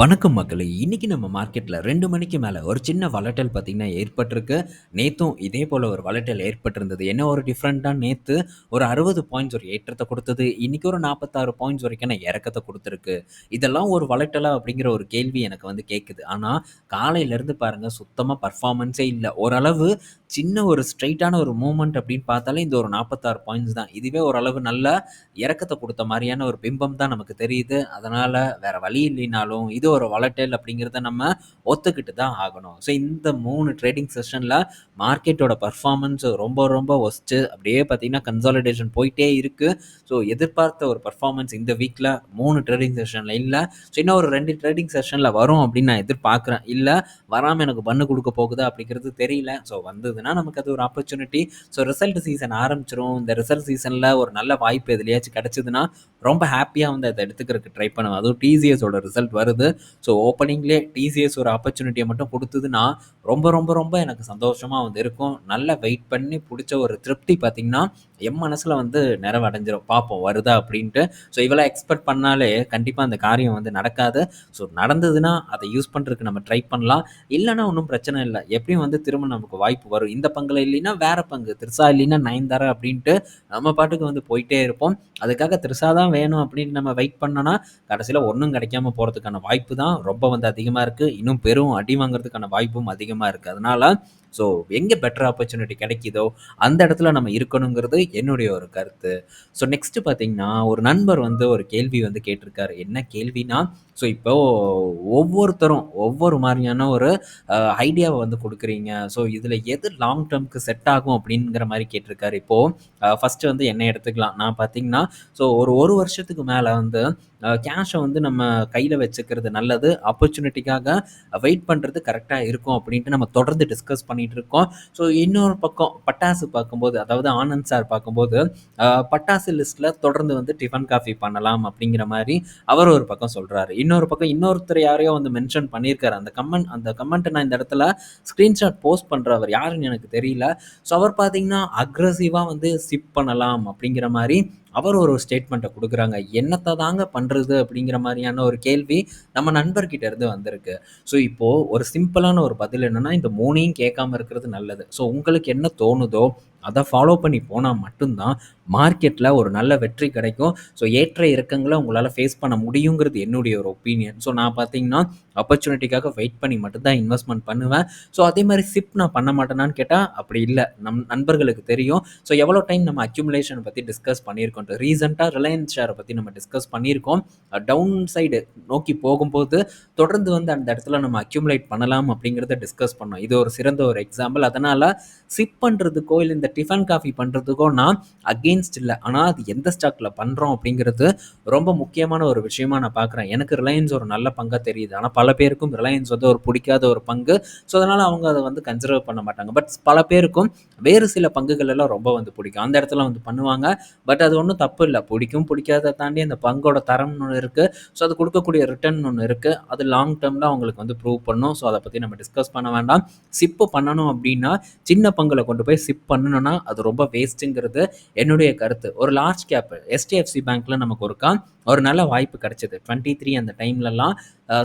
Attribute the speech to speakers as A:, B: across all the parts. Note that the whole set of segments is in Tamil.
A: வணக்கம் மக்களே! இன்னைக்கு நம்ம மார்க்கெட்டில் ரெண்டு மணிக்கு மேலே ஒரு சின்ன வளட்டல் பார்த்தீங்கன்னா ஏற்பட்டிருக்கு. நேற்றும் இதே போல் ஒரு வளட்டல் ஏற்பட்டிருந்தது. என்ன ஒரு டிஃப்ரெண்ட்டாக நேற்று ஒரு 60 பாயிண்ட்ஸ் ஒரு ஏற்றத்தை கொடுத்தது இன்னைக்கு ஒரு 46 பாயிண்ட்ஸ் வரைக்கும் நான் இறக்கத்தை கொடுத்துருக்கு இதெல்லாம் ஒரு வளட்டலாக அப்படிங்கிற ஒரு கேள்வி எனக்கு வந்து கேட்குது. ஆனால் காலையிலேருந்து பாருங்கள் சுத்தமாக பர்ஃபார்மன்ஸே இல்லை ஓரளவு சின்ன ஒரு ஸ்ட்ரைட்டான ஒரு மூமெண்ட் அப்படின்னு பார்த்தாலே இந்த ஒரு 46 பாயிண்ட்ஸ் தான். இதுவே ஓரளவு நல்ல இறக்கத்தை கொடுத்த மாதிரியான ஒரு பிம்பம் தான் நமக்கு தெரியுது. அதனால் வேறு வழி இல்லைனாலும் இது இது ஒரு வளட்டல் அப்படிங்கிறத நம்ம ஒத்துக்கிட்டு தான் ஆகணும். ஸோ இந்த மூணு ட்ரேடிங் செஷனில் மார்க்கெட்டோட பர்ஃபார்மன்ஸ் ரொம்ப ரொம்ப ஒஸ்ட்டு அப்படியே பார்த்தீங்கன்னா கன்சாலிடேஷன் போயிட்டே இருக்குது ஸோ எதிர்பார்த்த ஒரு பர்ஃபார்மன்ஸ் இந்த வீக்கில் மூணு ட்ரேடிங் செஷனில் இல்லை ஸோ இன்னும் ஒரு ரெண்டு ட்ரேடிங் செஷனில் வரும் அப்படின்னு நான் எதிர்பார்க்குறேன். இல்லை வராமல் எனக்கு பண்ணு கொடுக்க போகுதா அப்படிங்கிறது தெரியல. ஸோ வந்ததுன்னா நமக்கு அது ஒரு ஆப்பர்ச்சுனிட்டி. ஸோ ரிசல்ட் சீசன் ஆரம்பிச்சிடும் இந்த ரிசல்ட் சீசனில் ஒரு நல்ல வாய்ப்பு எதுலையாச்சும் கிடச்சிதுன்னா ரொம்ப ஹாப்பியாக வந்து அதை எடுத்துக்கிறதுக்கு ட்ரை பண்ணுவேன். அதுவும் டிசிஎஸோட ரிசல்ட் வருது. ஸோ ஓப்பனிங்லேயே டிசிஎஸ் ஒரு ஆப்பர்ச்சுனிட்டியை மட்டும் கொடுத்ததுன்னா ரொம்ப ரொம்ப ரொம்ப எனக்கு சந்தோஷமா வந்து இருக்கும். நல்லா வெயிட் பண்ணி பிடிச்ச ஒரு திருப்தி பார்த்திங்கன்னா என் மனசில் வந்து நிறைவடைஞ்சிரும். பார்ப்போம் வருதா அப்படின்ட்டு. ஸோ இவெல்லாம் எக்ஸ்பெக்ட் பண்ணாலே கண்டிப்பாக அந்த காரியம் வந்து நடக்காது. ஸோ நடந்ததுன்னா அதை யூஸ் பண்ணுறதுக்கு நம்ம ட்ரை பண்ணலாம். இல்லைன்னா ஒன்றும் பிரச்சனை இல்லை எப்படியும் வந்து திரும்ப நமக்கு வாய்ப்பு வரும். இந்த பங்கில் இல்லைன்னா வேற பங்கு. திருசா இல்லைன்னா நயன்தாரா அப்படின்ட்டு நம்ம பாட்டுக்கு வந்து போயிட்டே இருப்போம். அதுக்காக திருசா தான் வேணும் அப்படின்னு நம்ம வெயிட் பண்ணோன்னா கடைசியில் ஒன்றும் கிடைக்காம போகிறதுக்கான வாய்ப்பு தான் ரொம்ப வந்து அதிகமாக இருக்குது இன்னும் பெரும் அடி வாங்குறதுக்கான வாய்ப்பும் அதிகமாக இருக்குது அதனால் ஸோ எங்க பெட்டர் ஆப்பர்ச்சுனிட்டி கிடைக்குதோ, அந்த இடத்துல நம்ம இருக்கணுங்கிறது என்னுடைய ஒரு கருத்து. ஸோ நெக்ஸ்ட் பார்த்தீங்கன்னா, ஒரு நண்பர் வந்து ஒரு கேள்வி வந்து கேட்டிருக்காரு. என்ன கேள்வினா, ஸோ இப்போ ஒவ்வொருத்தரும் ஒவ்வொரு மாதிரியான ஒரு ஐடியாவை வந்து கொடுக்குறீங்க ஸோ இதில் எது லாங் டேர்முக்கு செட் ஆகும் அப்படிங்கிற மாதிரி கேட்டிருக்காரு. இப்போது ஃபஸ்ட்டு ஃபர்ஸ்ட்டு வந்து என்ன எடுத்துக்கலாம். நான் பார்த்தீங்கன்னா, ஸோ ஒரு ஒரு வருஷத்துக்கு மேலே வந்து கேஷை வந்து நம்ம கையில் வச்சுக்கிறது நல்லது. ஆப்பர்ச்சுனிட்டிக்காக வெயிட் பண்ணுறது கரெக்டாக இருக்கும் அப்படின்ட்டு நம்ம தொடர்ந்து டிஸ்கஸ் பண்ணிகிட்டு இருக்கோம். ஸோ இன்னொரு பக்கம் பட்டாசு பார்க்கும்போது, அதாவது ஆனந்த் சார் பார்க்கும்போது, பட்டாசு லிஸ்ட்டில் தொடர்ந்து வந்து டிஃபன் காஃபி பண்ணலாம் அப்படிங்கிற மாதிரி அவர் ஒரு பக்கம் சொல்கிறாரு இன்னொரு பக்கம் இன்னொருத்தர் யாரையோ வந்து மென்ஷன் பண்ணியிருக்காரு. அந்த கமெண்ட் அந்த கமெண்ட்டை நான் இந்த இடத்துல ஸ்க்ரீன்ஷாட் போஸ்ட் பண்ணுறவர் அவர் யாருன்னு எனக்கு தெரியல. ஸோ அவர் பார்த்தீங்கன்னா, அக்ரஸிவாக வந்து சிப் பண்ணலாம் அப்படிங்கிற மாதிரி அவர் ஒரு ஸ்டேட்மெண்ட்டை கொடுக்குறாங்க என்னத்தை தாங்க பண்ணுறது அப்படிங்கிற மாதிரியான ஒரு கேள்வி நம்ம நண்பர்கிட்ட இருந்து வந்திருக்கு. ஸோ இப்போது ஒரு சிம்பிளான ஒரு பதில் என்னென்னா இந்த மூணையும் கேட்காம இருக்கிறது நல்லது. ஸோ உங்களுக்கு என்ன தோணுதோ, அதை ஃபாலோ பண்ணி போனால் மட்டும்தான் மார்க்கெட்டில் ஒரு நல்ல வெற்றி கிடைக்கும். ஸோ ஏற்ற இறக்கங்களை உங்களால் ஃபேஸ் பண்ண முடியுங்கிறது என்னுடைய ஒரு ஒப்பீனியன். ஸோ நான் பார்த்தீங்கன்னா, ஆப்பர்ச்சுனிட்டிக்காக வெயிட் பண்ணி மட்டும்தான் இன்வெஸ்ட்மெண்ட் பண்ணுவேன். ஸோ அதே மாதிரி சிப் நான் பண்ண மாட்டேனான்னு கேட்டால் அப்படி இல்லை நம் நண்பர்களுக்கு தெரியும். ஸோ எவ்வளோ டைம் நம்ம அக்யூமுலேஷன் பற்றி டிஸ்கஸ் பண்ணியிருக்கோம்ட்டு. ரீசெண்டாக ரிலையன்ஸ் ஷேரை பற்றி நம்ம டிஸ்கஸ் பண்ணியிருக்கோம். டவுன் சைடு நோக்கி போகும்போது, தொடர்ந்து வந்து அந்த இடத்துல நம்ம அக்யூமுலேட் பண்ணலாம் அப்படிங்கிறத டிஸ்கஸ் பண்ணோம். இது ஒரு சிறந்த ஒரு எக்ஸாம்பிள். அதனால் சிப் பண்ணுறதுக்கோ இல்லை இந்த டிஃபன் காஃபி பண்ணுறதுக்கோ நான் அகெயின்ஸ்ட் இல்லை ஆனால் அது எந்த ஸ்டாக்ல பண்ணுறோம் அப்படிங்கிறது ரொம்ப முக்கியமான ஒரு விஷயமா நான் பார்க்குறேன். எனக்கு ரிலையன்ஸ் ஒரு நல்ல பங்காக தெரியுது. ஆனால் பல பேருக்கும் ரிலையன்ஸ் வந்து ஒரு பிடிக்காத ஒரு பங்கு. ஸோ அதனால் அவங்க அதை வந்து கன்சிடர் பண்ண மாட்டாங்க. பட் பல பேருக்கும் வேறு சில பங்குகள் எல்லாம் ரொம்ப வந்து பிடிக்கும். அந்த இடத்துல வந்து பண்ணுவாங்க. பட் அது ஒன்றும் தப்பு இல்லை பிடிக்கும், பிடிக்காதத தாண்டி அந்த பங்கோட தரம்னு ஒன்று இருக்குது ஸோ அது கொடுக்கக்கூடிய ரிட்டர்ன் ஒன்று இருக்குது அது லாங் டேர்மில் அவங்களுக்கு வந்து ப்ரூவ் பண்ணும். ஸோ அதை பற்றி நம்ம டிஸ்கஸ் பண்ண வேண்டாம். சிப்பு பண்ணணும் அப்படின்னா, சின்ன பங்கில் கொண்டு போய் சிப் பண்ணணும்னா, அது ரொம்ப வேஸ்ட்டுங்கிறது என்னுடைய கருத்து. ஒரு லார்ஜ் கேப் எஸ்டிஎஃப்சி பேங்க்கில் நமக்கு ஒருக்கா ஒரு நல்ல வாய்ப்பு கிடைச்சது. 23 அந்த டைம்லலாம்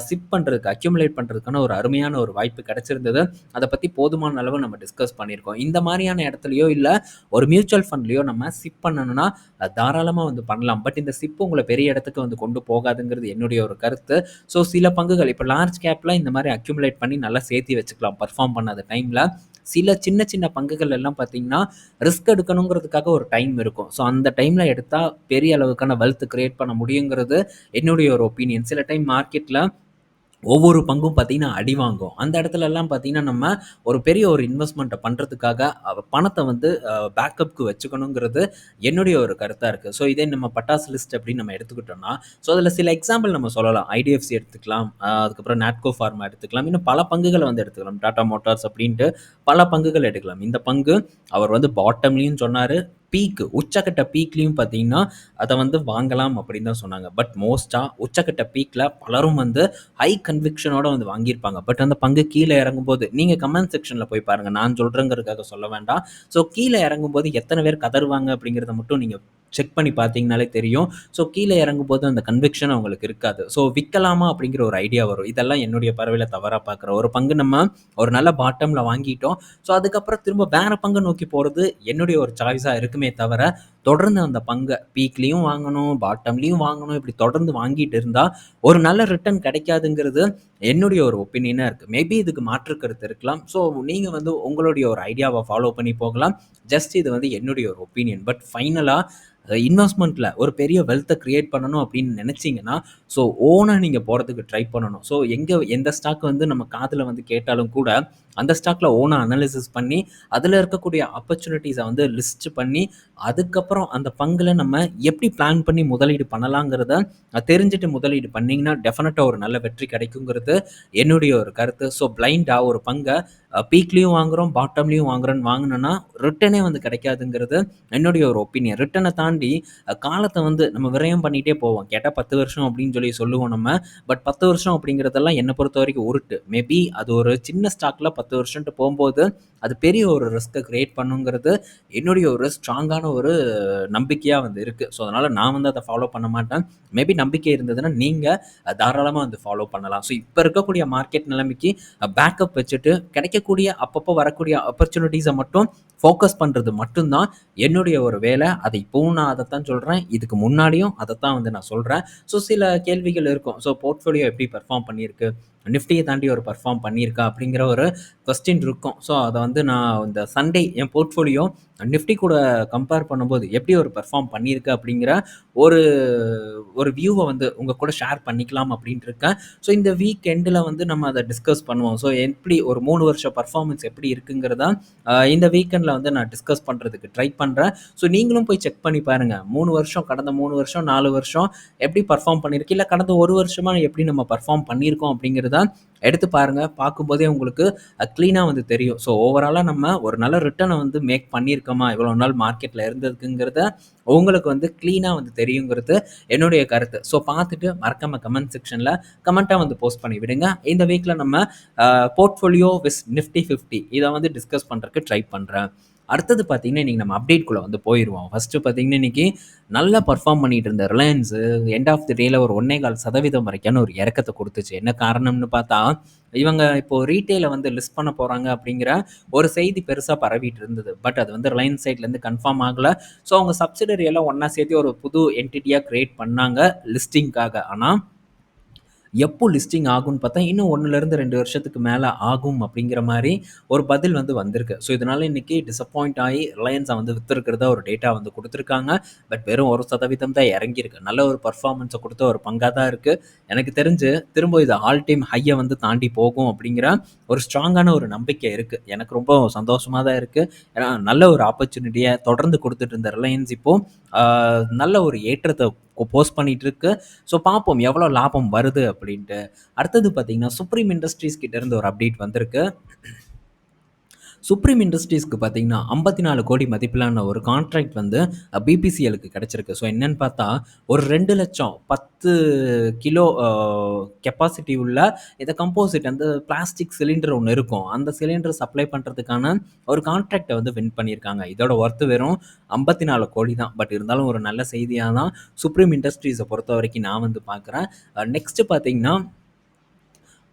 A: சிப் பண்ணுறதுக்கு அக்யூமுலேட் பண்ணுறதுக்கான ஒரு அருமையான ஒரு வாய்ப்பு கிடச்சிருந்தது அதை பற்றி போதுமான அளவு நம்ம டிஸ்கஸ் பண்ணியிருக்கோம். இந்த மாதிரியான இடத்துலையோ இல்லை ஒரு மியூச்சுவல் ஃபண்ட்லையோ நம்ம சிப் பண்ணணும்னா, தாராளமாக வந்து பண்ணலாம். பட் இந்த சிப் உங்களை பெரிய இடத்துக்கு வந்து கொண்டு போகாதுங்கிறது என்னுடைய ஒரு கருத்து. ஸோ சில பங்குகள் இப்போ லார்ஜ் கேப்பில் இந்த மாதிரி அக்யூமுலேட் பண்ணி நல்லா சேர்த்தி வச்சுக்கலாம். பர்ஃபார்ம் பண்ணாத டைமில் சில சின்ன சின்ன பங்குகள் எல்லாம் பார்த்தீங்கன்னா, ரிஸ்க் எடுக்கணுங்கிறதுக்காக ஒரு டைம் இருக்கும். ஸோ அந்த டைமில் எடுத்தால் பெரிய அளவுக்கான வெல்த் கிரியேட் பண்ண முடியுங்கிறது என்னுடைய ஒரு ஒப்பீனியன். சில டைம் மார்க்கெட்டில் ஒவ்வொரு பங்கும் பார்த்தீங்கன்னா அடி வாங்கும். அந்த இடத்துலலாம் பார்த்தீங்கன்னா, நம்ம ஒரு பெரிய ஒரு இன்வெஸ்ட்மெண்ட்டை பண்ணுறதுக்காக பணத்தை வந்து பேக்கப்க்கு வச்சுக்கணுங்கிறது என்னுடைய ஒரு கருத்தாக இருக்குது ஸோ இதே நம்ம பட்டாசு லிஸ்ட் அப்படின்னு நம்ம எடுத்துக்கிட்டோம்னா, ஸோ அதில் சில எக்ஸாம்பிள் நம்ம சொல்லலாம். ஐடிஎஃப்சி எடுத்துக்கலாம். அதுக்கப்புறம் நாட்கோ ஃபார்மா எடுத்துக்கலாம். இன்னும் பல பங்குகளை வந்து எடுத்துக்கலாம். டாடா மோட்டார்ஸ் அப்படின்ட்டு பல பங்குகள் எடுக்கலாம். இந்த பங்கு அவர் வந்து பாட்டம்லேயும் சொன்னார் பீக்கு உச்சக்கட்ட பீக்லேயும் பார்த்தீங்கன்னா அதை வந்து வாங்கலாம் அப்படின்னு தான் சொன்னாங்க. பட் மோஸ்ட்டாக உச்சக்கட்ட பீக்கில் பலரும் வந்து ஹை கன்விக்ஷனோட வந்து வாங்கியிருப்பாங்க. பட் அந்த பங்கு கீழே இறங்கும்போது நீங்கள் கமெண்ட் செக்ஷனில் போய் பாருங்கள் நான் சொல்கிறேங்கிறதுக்காக சொல்ல வேண்டாம். ஸோ கீழே இறங்கும்போது எத்தனை பேர் கதருவாங்க அப்படிங்கிறத மட்டும் நீங்கள் செக் பண்ணி பார்த்தீங்கனாலே தெரியும். ஸோ கீழே இறங்கும்போது அந்த கன்விக்ஷன் அவங்களுக்கு இருக்காது. ஸோ விற்கலாமா அப்படிங்கிற ஒரு ஐடியா வரும். இதெல்லாம் என்னுடைய பறவையில் தவறாக பார்க்குற ஒரு பங்கு நம்ம ஒரு நல்ல பாட்டமில் வாங்கிட்டோம். ஸோ அதுக்கப்புறம் திரும்ப வேறு பங்கு நோக்கி போகிறது என்னுடைய ஒரு சாய்ஸாக இருக்குமே தவிர தொடர்ந்து அந்த பங்கை பீக்லேயும் வாங்கணும் பாட்டம்லேயும் வாங்கணும் இப்படி தொடர்ந்து வாங்கிட்டு இருந்தால் ஒரு நல்ல ரிட்டர்ன் கிடைக்காதுங்கிறது என்னுடைய ஒரு ஒப்பீனியனாக இருக்குது மேபி இதுக்கு மாற்று கருத்து இருக்கலாம். ஸோ நீங்கள் வந்து உங்களுடைய ஒரு ஐடியாவை ஃபாலோ பண்ணி போகலாம். ஜஸ்ட் இது வந்து என்னுடைய ஒரு ஒப்பீனியன் பட் ஃபைனலாக இன்வெஸ்ட்மெண்ட்டில் ஒரு பெரிய வெல்த்தை க்ரியேட் பண்ணணும் அப்படின்னு நினச்சிங்கன்னா ஸோ ஓனாக நீங்கள் போகிறதுக்கு ட்ரை பண்ணணும். ஸோ எங்கே எந்த ஸ்டாக் வந்து நம்ம காதில் வந்து கேட்டாலும் கூட அந்த ஸ்டாக்கில் ஓனாக அனாலிசிஸ் பண்ணி அதில் இருக்கக்கூடிய ஆப்பர்ச்சுனிட்டிஸை வந்து லிஸ்ட் பண்ணி அதுக்கப்புறம் அந்த பங்கில் நம்ம எப்படி பிளான் பண்ணி முதலீடு பண்ணலாங்கிறத தெரிஞ்சுட்டு முதலீடு பண்ணிங்கன்னா டெஃபினட்டாக ஒரு நல்ல வெற்றி கிடைக்குங்கிறது என்னுடைய ஒரு கருத்து. ஸோ பிளைண்டாக ஒரு பங்கை பீக்லேயும் வாங்குகிறோம் பாட்டம்லேயும் வாங்குறோன்னு வாங்கினோன்னா ரிட்டனே வந்து கிடைக்காதுங்கிறது என்னுடைய ஒரு ஒப்பீனியன் ரிட்டனை தாண்டி காலத்தை வந்து நம்ம விரயம் பண்ணிகிட்டே போவோம். கேட்டால் பத்து வருஷம் அப்படின்னு சொல்லி சொல்லுவோம் நம்ம. பட் பத்து வருஷம் அப்படிங்கிறதெல்லாம் என்னை பொறுத்த வரைக்கும் உருட்டு. மேபி அது ஒரு சின்ன ஸ்டாக்கில் பத்து பத்து வருஷன்ட்டு போகும்போது அது பெரிய ஒரு ரிஸ்க்கை க்ரியேட் பண்ணுங்கிறது என்னுடைய ஒரு ஸ்ட்ராங்கான ஒரு நம்பிக்கையாக வந்து இருக்குது ஸோ அதனால் நான் வந்து அதை ஃபாலோ பண்ண மாட்டேன். மேபி நம்பிக்கை இருந்ததுன்னா நீங்கள் தாராளமாக வந்து ஃபாலோ பண்ணலாம். ஸோ இப்போ இருக்கக்கூடிய மார்க்கெட் நிலைமைக்கு பேக்கப் வச்சுட்டு கிடைக்கக்கூடிய அப்பப்போ வரக்கூடிய ஆப்பர்ச்சுனிட்டிஸை மட்டும் ஃபோக்கஸ் பண்ணுறது மட்டும்தான் என்னுடைய ஒரு வேலை. அதை இப்போவும் நான் அதைத்தான் சொல்கிறேன் இதுக்கு முன்னாடியும் அதைத்தான் வந்து நான் சொல்கிறேன் ஸோ சில கேள்விகள் இருக்கும். ஸோ போர்ட்ஃபோலியோ எப்படி பெர்ஃபார்ம் பண்ணியிருக்கு? நிஃப்டியை தாண்டி ஒரு பர்ஃபார்ம் பண்ணியிருக்கா அப்படிங்கிற ஒரு கொஸ்டின் இருக்கும். ஸோ அதை வந்து நான் இந்த சண்டே என் போர்ட்ஃபோலியோ நிஃப்டி கூட கம்பேர் பண்ணும்போது எப்படி ஒரு பெர்ஃபார்ம் பண்ணியிருக்கு அப்படிங்கிற ஒரு ஒரு வியூவை வந்து உங்கள் கூட ஷேர் பண்ணிக்கலாம் அப்படின்ட்டு இருக்கேன். ஸோ இந்த வீக் எண்டில் வந்து நம்ம அதை டிஸ்கஸ் பண்ணுவோம். ஸோ எப்படி ஒரு மூணு வருஷம் பர்ஃபார்மன்ஸ் எப்படி இருக்குங்கிறத இந்த வீக்கெண்டில் வந்து நான் டிஸ்கஸ் பண்ணுறதுக்கு ட்ரை பண்ணுறேன் ஸோ நீங்களும் போய் செக் பண்ணி பாருங்கள் மூணு வருஷம் கடந்த மூணு வருஷம் நாலு வருஷம் எப்படி பர்ஃபார்ம் பண்ணியிருக்கு? இல்லை கடந்த ஒரு வருஷமாக எப்படி நம்ம பர்ஃபார்ம் பண்ணியிருக்கோம் அப்படிங்கிறத எடுத்து பாருங்கள் பார்க்கும்போதே உங்களுக்கு க்ளீனாக வந்து தெரியும். ஸோ ஓவராலாக நம்ம ஒரு நல்ல ரிட்டர்னை வந்து மேக் பண்ணியிருக்கோமா? இவ்வளோ நாள் மார்க்கெட்டில் இருந்ததுக்குங்கிறத உங்களுக்கு வந்து க்ளீனாக வந்து தெரியுங்கிறது என்னுடைய கருத்து. ஸோ பார்த்துட்டு மறக்காமல் கமெண்ட் செக்ஷனில் கமெண்ட்டாக வந்து போஸ்ட் பண்ணி விடுங்க. இந்த வீக்கில் நம்ம போர்ட்ஃபோலியோ விஸ் நிஃப்டி ஃபிஃப்டி இதை வந்து டிஸ்கஸ் பண்ணுறதுக்கு ட்ரை பண்ணுறேன் அடுத்தது பார்த்தீங்கன்னா இன்றைக்கி நம்ம அப்டேட்குள்ளே வந்து போயிடுவோம் ஃபஸ்ட்டு பார்த்தீங்கன்னா இன்றைக்கி நல்லா பர்ஃபார்ம் பண்ணிகிட்டு இருந்த ரிலையன்ஸு எண்ட் ஆஃப் தி டேயில் ஒரு ஒன்னே கால் சதவீதம் வரைக்கான ஒரு இறக்கத்தை கொடுத்துச்சு. என்ன காரணம்னு பார்த்தா இவங்க இப்போது ரீட்டெயிலை வந்து லிஸ்ட் பண்ண போகிறாங்க அப்படிங்கிற ஒரு செய்தி பெருசாக பரவிட்டு இருந்தது. பட் அது வந்து ரிலையன்ஸ் சைட்லேருந்து கன்ஃபார்ம் ஆகலை. ஸோ அவங்க சப்சிடரி எல்லாம் ஒன்றா சேர்த்து ஒரு புது என்டிட்டியாக க்ரியேட் பண்ணாங்க லிஸ்டிங்காக ஆனால் எப்போ லிஸ்டிங் ஆகும்னு பார்த்தா இன்னும் ஒன்றுலேருந்து ரெண்டு வருஷத்துக்கு மேலே ஆகும் அப்படிங்கிற மாதிரி ஒரு பதில் வந்து வந்திருக்கு. ஸோ இதனால் இன்றைக்கி டிசப்பாயிண்ட் ஆகி ரிலையன்ஸை வந்து விற்றுருக்கிறதா ஒரு டேட்டா வந்து கொடுத்துருக்காங்க. பட் வெறும் ஒரு சதவீதம் தான் இறங்கியிருக்கு. நல்ல ஒரு பர்ஃபார்மன்ஸை கொடுத்த ஒரு பங்காக தான் இருக்குது எனக்கு தெரிஞ்சு திரும்ப இது ஆல் டைம் ஹையை வந்து தாண்டி போகும் அப்படிங்கிற ஒரு ஸ்ட்ராங்கான ஒரு நம்பிக்கை இருக்குது எனக்கு ரொம்ப சந்தோஷமாக தான் இருக்குது ஏன்னா நல்ல ஒரு ஆப்பர்ச்சுனிட்டியை தொடர்ந்து கொடுத்துட்டு இருந்த ரிலையன்ஸ் இப்போது நல்ல ஒரு ஏற்றத்தை போஸ்ட் பண்ணிகிட்டு இருக்கு ஸோ பார்ப்போம் எவ்வளோ லாபம் வருது அப்படின்ட்டு. அடுத்தது பார்த்திங்கன்னா சுப்ரீம் இண்டஸ்ட்ரீஸ் கிட்டேருந்து ஒரு அப்டேட் வந்திருக்கு. சுப்ரீம் இண்டஸ்ட்ரீஸ்க்கு பார்த்தீங்கன்னா ஐம்பத்தி நாலு கோடி மதிப்பிலான ஒரு கான்ட்ராக்ட் வந்து பிபிசிஎலுக்கு கிடச்சிருக்கு. ஸோ என்னென்னு பார்த்தா ஒரு ரெண்டு லட்சம் பத்து கிலோ கெப்பாசிட்டி உள்ள இதை கம்போசிட் அந்த பிளாஸ்டிக் சிலிண்டர் ஒன்று இருக்கும். அந்த சிலிண்டர் சப்ளை பண்ணுறதுக்கான ஒரு கான்ட்ராக்டை வந்து வின் பண்ணியிருக்காங்க. இதோட ஒர்த்து வெறும் ஐம்பத்தி நாலு கோடி தான். பட் இருந்தாலும் ஒரு நல்ல செய்தியாக தான் சுப்ரீம் இண்டஸ்ட்ரீஸை பொறுத்த வரைக்கும் நான் வந்து பார்க்குறேன். நெக்ஸ்ட்டு பார்த்தீங்கன்னா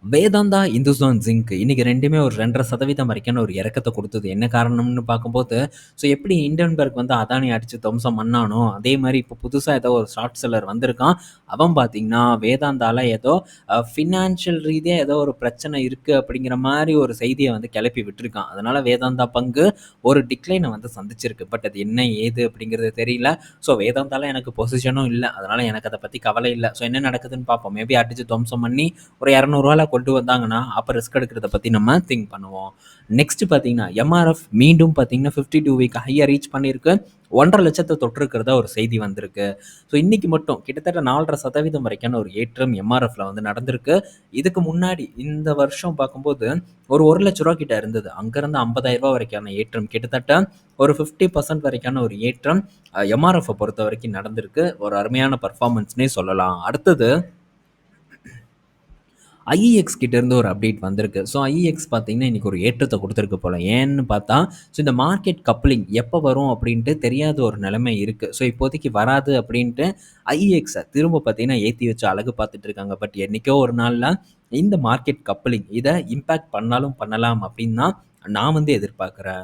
A: வேதாந்தா இந்துஸ்தான் ஜிங்க் இன்றைக்கி ரெண்டுமே ஒரு ரெண்டரை சதவீதம் வரைக்கும் ஒரு இறக்கத்தை கொடுத்தது. என்ன காரணம்னு பார்க்கும்போது ஸோ எப்படி இண்டன்பர்க் வந்து அதானி அடித்து துவம்சம் பண்ணானோ அதே மாதிரி இப்போ புதுசாக ஏதோ ஒரு ஷார்ட் செல்லர் வந்திருக்கான். அவன் பார்த்திங்கன்னா வேதாந்தாவில் ஏதோ ஃபினான்ஷியல் ரீதியாக ஏதோ ஒரு பிரச்சனை இருக்குது அப்படிங்கிற மாதிரி ஒரு செய்தியை வந்து கிளப்பி விட்டுருக்கான். அதனால் வேதாந்தா பங்கு ஒரு டிக்ளைனை வந்து சந்திச்சிருக்கு. பட் அது என்ன ஏது அப்படிங்கிறது தெரியல. ஸோ வேதாந்தால எனக்கு பொசிஷனும் இல்லை. அதனால் எனக்கு அதை பற்றி கவலை இல்லை. ஸோ என்ன நடக்குதுன்னு பார்ப்போம். மேபி அடித்து துவம்சம் பண்ணி ஒரு இரநூறுவாவில் கிளியராக கொண்டு வந்தாங்கன்னா அப்போ ரிஸ்க் எடுக்கிறத பற்றி நம்ம திங்க் பண்ணுவோம். நெக்ஸ்ட் பார்த்தீங்கன்னா எம்ஆர்எஃப் மீண்டும் பார்த்தீங்கன்னா ஃபிஃப்டி டூ வீக் ஹையாக ரீச் பண்ணியிருக்கு. ஒன்றரை லட்சத்தை தொட்டிருக்கிறதா ஒரு செய்தி வந்திருக்கு. ஸோ இன்னைக்கு மட்டும் கிட்டத்தட்ட நாலரை சதவீதம் வரைக்கான ஒரு ஏற்றம் எம்ஆர்எஃப்ல வந்து நடந்திருக்கு. இதுக்கு முன்னாடி இந்த வருஷம் பார்க்கும்போது ஒரு ஒரு லட்ச ரூபா கிட்ட இருந்தது. அங்கேருந்து ஐம்பதாயிரம் ரூபா வரைக்கான ஏற்றம். கிட்டத்தட்ட ஒரு ஃபிஃப்டி பர்சன்ட் வரைக்கான ஒரு ஏற்றம் எம்ஆர்எஃப்பை பொறுத்த வரைக்கும் நடந்திருக்கு. ஒரு அருமையான பர்ஃபார்மன்ஸ்னே சொல்லலாம். அடுத்தது ஐஇஎக்ஸ் கிட்டேருந்து ஒரு அப்டேட் வந்திருக்கு. ஸோ ஐஇஎக்ஸ் பார்த்தீங்கன்னா இன்றைக்கி ஒரு ஏற்றத்தை கொடுத்துருக்கு போல். ஏன்னு பார்த்தா ஸோ இந்த மார்க்கெட் கப்ளிங் எப்போ வரும் அப்படின்ட்டு தெரியாத ஒரு நிலைமை இருக்குது ஸோ இப்போதைக்கு வராது அப்படின்ட்டு ஐஇஎக்ஸை திரும்ப பார்த்தீங்கன்னா ஏற்றி வச்சு அழகு பார்த்துட்டு இருக்காங்க. பட் என்றைக்கோ ஒரு நாளில் இந்த மார்க்கெட் கப்ளிங் இதை இம்பேக்ட் பண்ணாலும் பண்ணலாம் அப்படின்னு தான் நான் வந்து எதிர்பார்க்குறேன்.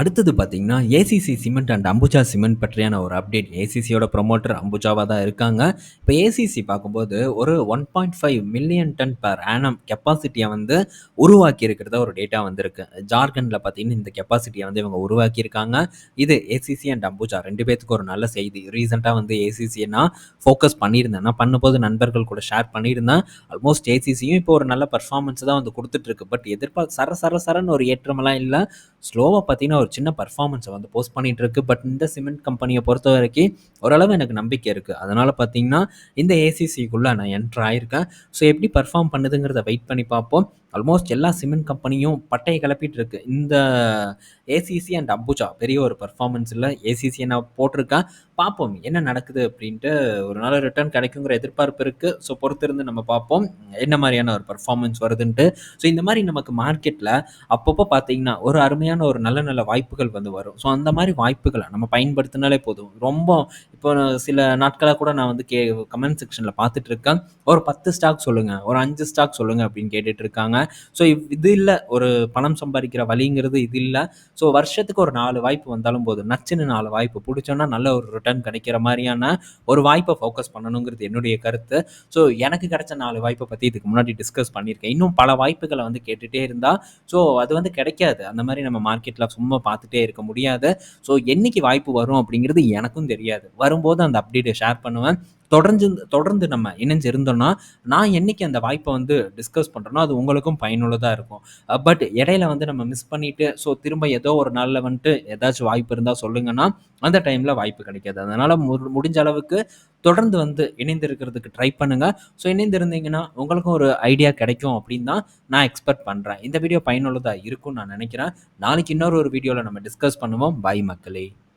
A: அடுத்தது பார்த்தீங்கன்னா ACC cement and Ambuja cement பற்றியான ஒரு அப்டேட் ஏசிசியோட ப்ரொமோட்டர் அம்புஜாவாக தான் இருக்காங்க. இப்போ ஏசிசி பார்க்கும்போது ஒரு one point five million ton per annum கெப்பாசிட்டியை வந்து உருவாக்கி இருக்கிறதா ஒரு டேட்டா வந்திருக்கு. ஜார்க்கண்டில் பார்த்தீங்கன்னா இந்த கெப்பாசிட்டியை வந்து இவங்க உருவாக்கியிருக்காங்க. இது ஏசிசி அண்ட் அம்புஜா ரெண்டு பேத்துக்கு ஒரு நல்ல செய்தி. ரீசெண்டாக வந்து ஏசிசியை நான் ஃபோக்கஸ் பண்ணியிருந்தேன். நான் பண்ணும்போது நண்பர்கள் கூட ஷேர் பண்ணியிருந்தேன். ஆல்மோஸ்ட் ஏசிசியும் இப்போ ஒரு நல்ல பர்ஃபார்மன்ஸ் தான் வந்து கொடுத்துட்ருக்கு பட் எதிர்பார்த்து சர சர சரன்னு ஒரு ஏற்றமெல்லாம் இல்லை. ஸ்லோவாக பார்த்தீங்கன்னா ஒரு சின்ன பர்ஃபார்மன்ஸை வந்து போஸ்ட் பண்ணிகிட்டு இருக்கு பட் இந்த சிமெண்ட் கம்பெனியை பொறுத்த வரைக்கும் ஓரளவு எனக்கு நம்பிக்கை இருக்குது அதனால் பார்த்தீங்கன்னா இந்த ஏசிசிக்குள்ளே நான் என்ட்ரு ஆயிருக்கேன். ஸோ எப்படி பர்ஃபார்ம் பண்ணுதுங்கிறத வெயிட் பண்ணி பார்ப்போம். ஆல்மோஸ்ட் எல்லா சிமெண்ட் கம்பெனியும் பட்டையை கிளப்பிட்டு இருக்கு. இந்த ஏசிசி அண்ட் அம்புஜா பெரிய ஒரு பர்ஃபார்மன்ஸில் இல்லை ஏசிசியை நான் போட்டிருக்கேன் பார்ப்போம். என்ன நடக்குது அப்படின்ட்டு ஒரு நாள் ரிட்டர்ன் கிடைக்குங்கிற எதிர்பார்ப்பு இருக்குது ஸோ பொறுத்திருந்து நம்ம பார்ப்போம். என்ன மாதிரியான ஒரு பர்ஃபார்மன்ஸ் வருதுன்ட்டு. ஸோ இந்த மாதிரி நமக்கு மார்க்கெட்டில் அப்பப்போ பார்த்தீங்கன்னா ஒரு அருமையான ஒரு நல்ல நல்ல வாய்ப்புகள் வந்து வரும். ஸோ அந்த மாதிரி வாய்ப்புகளை நம்ம பயன்படுத்தினாலே போதும். ரொம்ப இப்போ சில நாட்களாக கூட நான் வந்து கே கமெண்ட் செக்ஷனில் பார்த்துட்டு இருக்கேன் ஒரு பத்து ஸ்டாக் சொல்லுங்கள் ஒரு அஞ்சு ஸ்டாக் சொல்லுங்கள் அப்படின்னு கேட்டுட்டு இருக்காங்க ஸோ இது இல்லை. ஒரு பணம் சம்பாதிக்கிற வழிங்கிறது இது இல்லை. ஸோ வருஷத்துக்கு ஒரு நாலு வாய்ப்பு வந்தாலும் போதும். நச்சுன்னு நாலு வாய்ப்பு. பிடிச்சோன்னா நல்ல ஒரு ரிட்டர்ன் கிடைக்கிற மாதிரியான ஒரு வாய்ப்பை ஃபோக்கஸ் பண்ணணுங்கிறது என்னுடைய கருத்து. ஸோ எனக்கு கிடைச்ச நாலு வாய்ப்பை பற்றி இதுக்கு முன்னாடி டிஸ்கஸ் பண்ணியிருக்கேன். இன்னும் பல வாய்ப்புகளை வந்து கேட்டுகிட்டே இருந்தால் ஸோ அது வந்து கிடைக்காது. அந்த மாதிரி நம்ம மார்க்கெட்டில் சும்மா பார்த்துட்டே இருக்க முடியாது. ஸோ என்னைக்கு வாய்ப்பு வரும் அப்படிங்கிறது எனக்கும் தெரியாது. வரும் வரும்போது அந்த அப்டேட்டை ஷேர் பண்ணுவேன். தொடர்ந்து தொடர்ந்து நம்ம இணைஞ்சு இருந்தோம்னா நான் என்னைக்கு அந்த வாய்ப்பை வந்து டிஸ்கஸ் பண்ணுறேனோ அது உங்களுக்கும் பயனுள்ளதாக இருக்கும். பட் இடையில வந்து நம்ம மிஸ் பண்ணிவிட்டு ஸோ திரும்ப ஏதோ ஒரு நாளில் வந்துட்டு ஏதாச்சும் வாய்ப்பு இருந்தால் சொல்லுங்கன்னா அந்த டைமில் வாய்ப்பு கிடைக்காது. அதனால் முடிஞ்ச அளவுக்கு தொடர்ந்து வந்து இணைந்து இருக்கிறதுக்கு ட்ரை பண்ணுங்கள் ஸோ இணைந்து இருந்தீங்கன்னா உங்களுக்கும் ஒரு ஐடியா கிடைக்கும் அப்படின்னு தான் நான் எக்ஸ்பெக்ட் பண்ணுறேன் இந்த வீடியோ பயனுள்ளதாக இருக்கும்னு நான் நினைக்கிறேன். நாளைக்கு இன்னொரு ஒரு வீடியோவில் நம்ம டிஸ்கஸ் பண்ணுவோம். பாய் மக்களே.